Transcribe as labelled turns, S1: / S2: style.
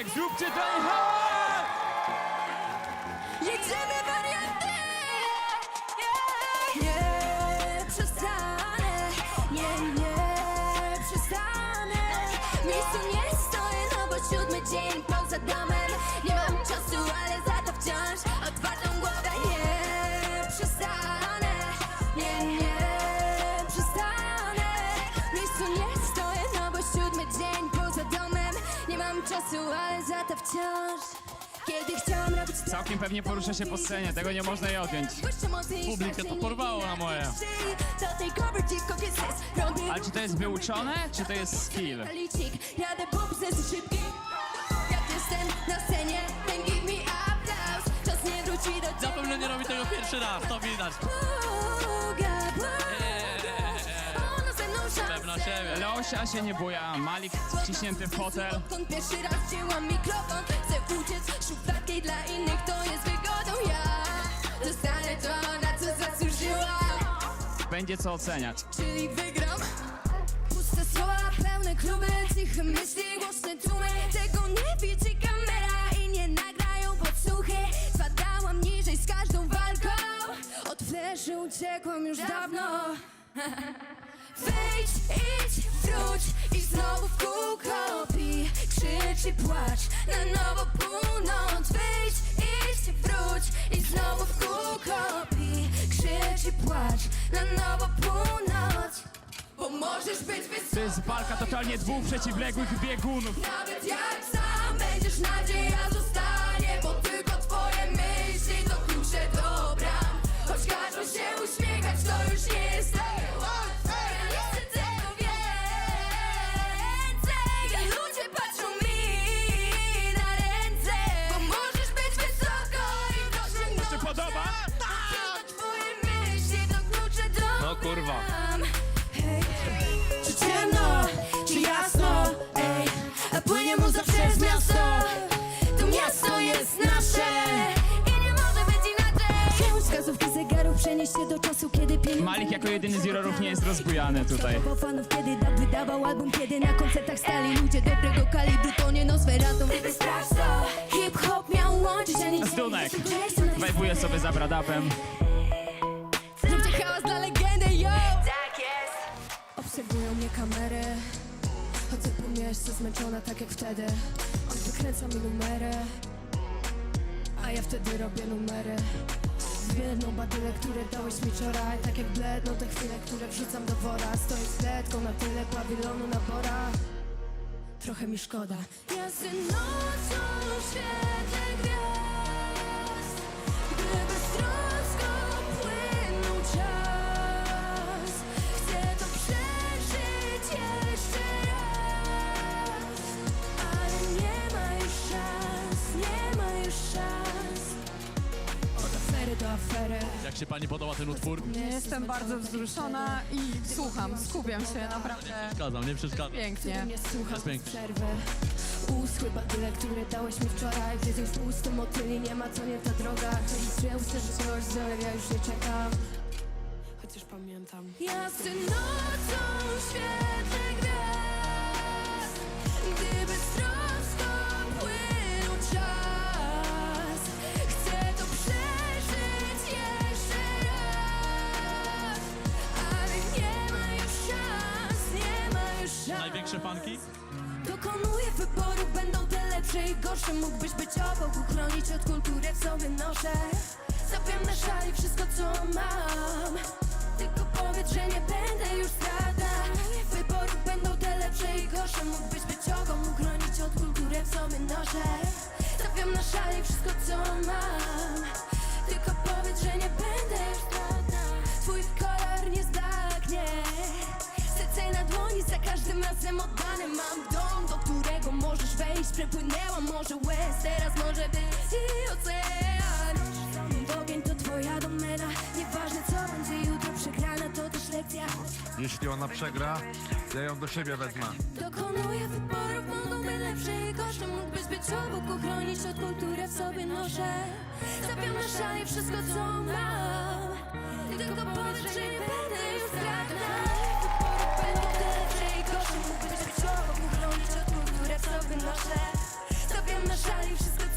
S1: Ziomek, zróbcie ten hałas!
S2: Jedziemy warianty! Nie przestanę, nie, nie przestanę miejscu nie stoję, no bo siódmy dzień Czasu, ale za to wciąż Kiedy chciałam robić
S1: Całkiem pewnie porusza się po scenie, tego nie można jej odjąć.
S2: Publikę
S3: to porwało na moje.
S1: Ale czy to jest wyuczone, czy to jest skill?
S2: Jadę po biznesu szybki Jak jestem na scenie, then give me aplauz Czas nie wróci do ciebie
S3: Zapewne nie robi tego pierwszy raz, to widać. Siebie.
S1: Leosia się nie buja, Malik wciśnięty w fotel.
S2: Odkąd pierwszy raz wzięłam mikrofon Chcę uciec szufladki dla innych To jest wygodą ja Dostanę to, na co zasłużyłam
S1: Będzie co oceniać.
S2: czyli wygram Puste słowa, pełne kluby, ciche myśli, głośne tłumy Tego nie widzi kamera i nie nagrają podsłuchy Spadałam niżej z każdą walką Od fleszy uciekłam już dawno Wyjdź, idź, wróć i znowu w kółko Pij, krzycz i płacz na nowo północ. Wyjdź, idź, wróć i znowu w kółko Pij, krzycz i płacz na nowo północ. Bo możesz być
S1: To
S2: wysoko
S1: jest walka totalnie dwóch przeciwległych biegunów.
S2: Nawet jak sam będziesz nadzieja zostanie Bo tylko Hej. Czy ciemno, czy jasno, ej A płynie muza przez miasto To miasto jest nasze I nie może być inaczej Wskazówki zegarów przenieść się do czasu, kiedy pieniądze
S1: Malik jako jedyny z jurorów nie jest rozbujany tutaj.
S2: Bo fanów kiedy dub wydawał album Kiedy na koncertach stali ludzie dobrego kalibru To nie Nosferatu Gdyby sprawdź to Hip-hop miał łączyć, a nie
S1: Zdunek.
S2: dzielić
S1: Wajbuje sobie za bradapem.
S2: Mieście zmęczona tak jak wtedy? On wykręca mi numery A ja wtedy robię numery. Zbiedną badyle, które dałeś mi wczoraj Tak jak bledną te chwile, które wrzucam do wora. Stoję z kletką na tyle pawilonu na bora Trochę mi szkoda. Jasny nocą świetle gwiazd afery
S3: Jak się pani podoba ten utwór?
S4: Jestem bardzo wzruszona i słucham, skupiam się naprawdę
S3: Przeszkadzam, nie przeszkadzam.
S4: pięknie.
S2: Nie słucham
S3: Jest pięknie.
S2: przerwy Uschły badyle, które dałeś mi wczoraj Wiedzą w pusto motyli, nie ma co nie ta droga Czyli czy usłyszę coś, że ja już nie czekam Chociaż pamiętam Jasny nocą świetle
S3: fanki?
S2: Dokonuję wyboru, będą te lepsze i gorsze. Mógłbyś być obok, uchronić od kultury w sobie noszę Zapiam na szali wszystko co mam Przepłynęłam morze łez, teraz może być i ocean. Ogień to twoja domena Nieważne co będzie jutro przegrana, to też lekcja.
S5: Jeśli ona przegra, ja ją do siebie wezmę.
S2: Dokonuję wyborów, mogą być lepsze i gorsze. Mógłbyś być obok, uchronić od kultury w sobie noszę. Zapiam na szali wszystko co mam. Tylko powiedz, że nie będę już strata Wybory będą lepsze i gorsze. Mógłbyś być obok, uchronić od kultury w sobie noszę na szali, wszystko